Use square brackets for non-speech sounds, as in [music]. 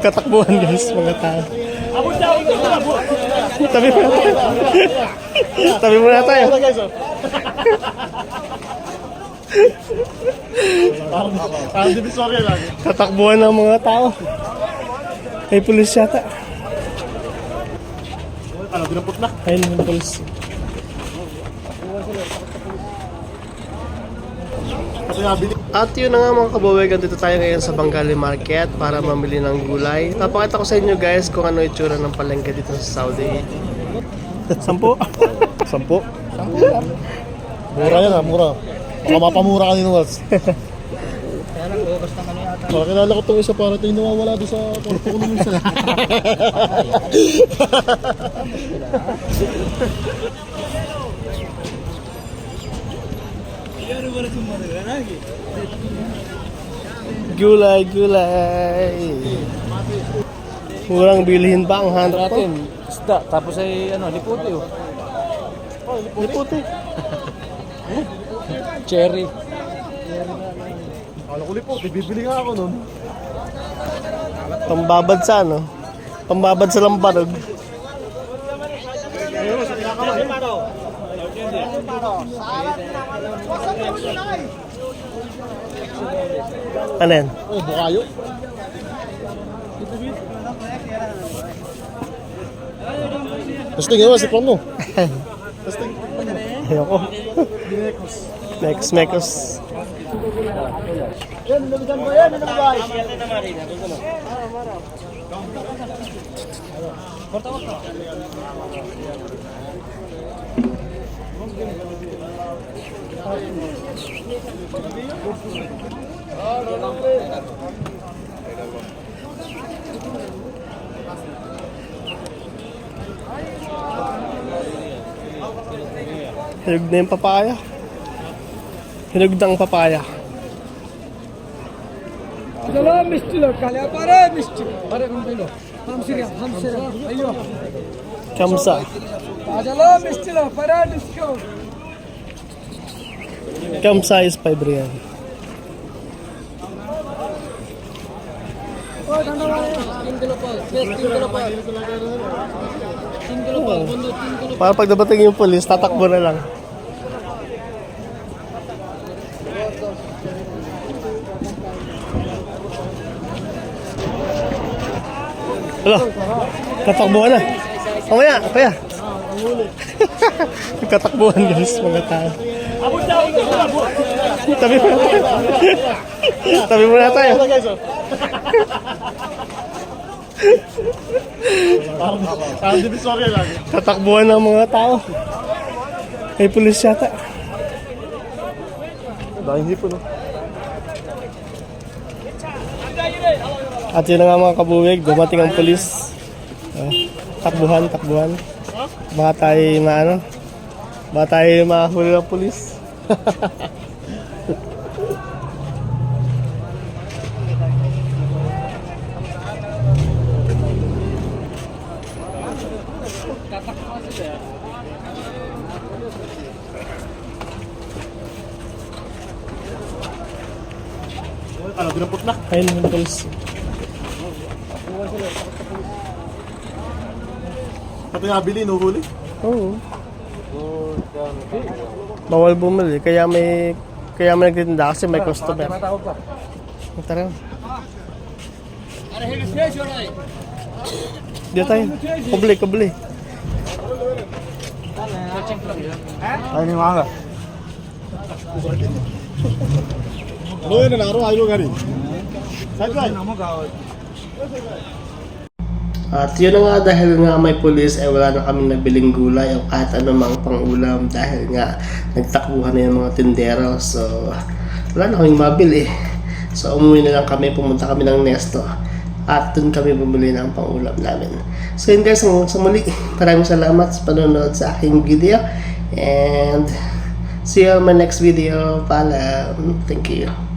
Katakbuhan guys, mga tao. Tabi muna tayo. Tabi muna tayo. Parang divisoria lang. Katakbuhan ng mga tao. May pulis yata. Ano, dinapot na. Ayun yung pulis. Kasi nabili. At yun na nga mga kabawegan, dito tayo ngayon sa Bangali Market para mamili ng gulay. Papakita ko sa inyo guys kung ano itsura ng palengke dito sa Saudi. [laughs] Sampo? Sampo? Mura yan ha, mura. Baka mapamura ka ni Nuwals. Baka kilala ko itong isa para tayo nawawala doon sa kwarto ko nung isa. [laughs] [laughs] Gulay, gulay. Murang bilhin ba ang hanap ko? natin isda tapos ay ano liputi oh Liputi. [laughs] cherry Kala ko lipo, bibili nga ako nun. Pambabad sa ano? Pambabad sa lambarog. Ayun, sa kinakamay. Ano yan? Oh, bukayo. Testing yun, si Pano. Testing. Ayoko. Next, Mekos. Yan, nabigyan ko yan, ano ba? Hinog na yung papaya. Hinog na ang papaya. Acala mistiler, kale para misti. Para kumpilo. Hamsiri, hamsiri. Ayyo. Kamsa. Acala mistiler, para disco. Kamsa is 5 real. Oh, Para pag dabating yung polis, tatakbo na lang. Hello, katakbuhan na. Mamaya, kaya. [laughs] katakbuhan guys, mga tao. Tabi muna tayo. [laughs] Tabi muna tayo. Parang, lang. Katakbuhan ng mga tao. May pulis yata. Dahil hindi po, no? At yun na nga mga kabuwig, dumating ang pulis. Ah, takbuhan, takbuhan. Baka tayo maano, baka tayo mahuli ng pulis. Ano, dinapot na. Ayun pulis. Pati nabili, nuhuli. Oo. Bawal bumili, kaya may kaya may nagtitinda kasi may customer. Tara. Dito tayo. Kubli, kubli. Ay, ni mga Ano yun, naro, ayaw gari. Saan ka? At yun na nga dahil nga may pulis ay wala na kaming nabiling gulay o kahit anumang pangulam dahil nga nagtakbuhan na yung mga tindero so wala na kaming mabili. So umuwi na lang kami, pumunta kami ng Nesto at dun kami bumili ng pangulam namin. So yun guys, hanggang sa muli, [laughs] maraming salamat sa panonood sa aking video and see you on my next video. Paalam. Thank you.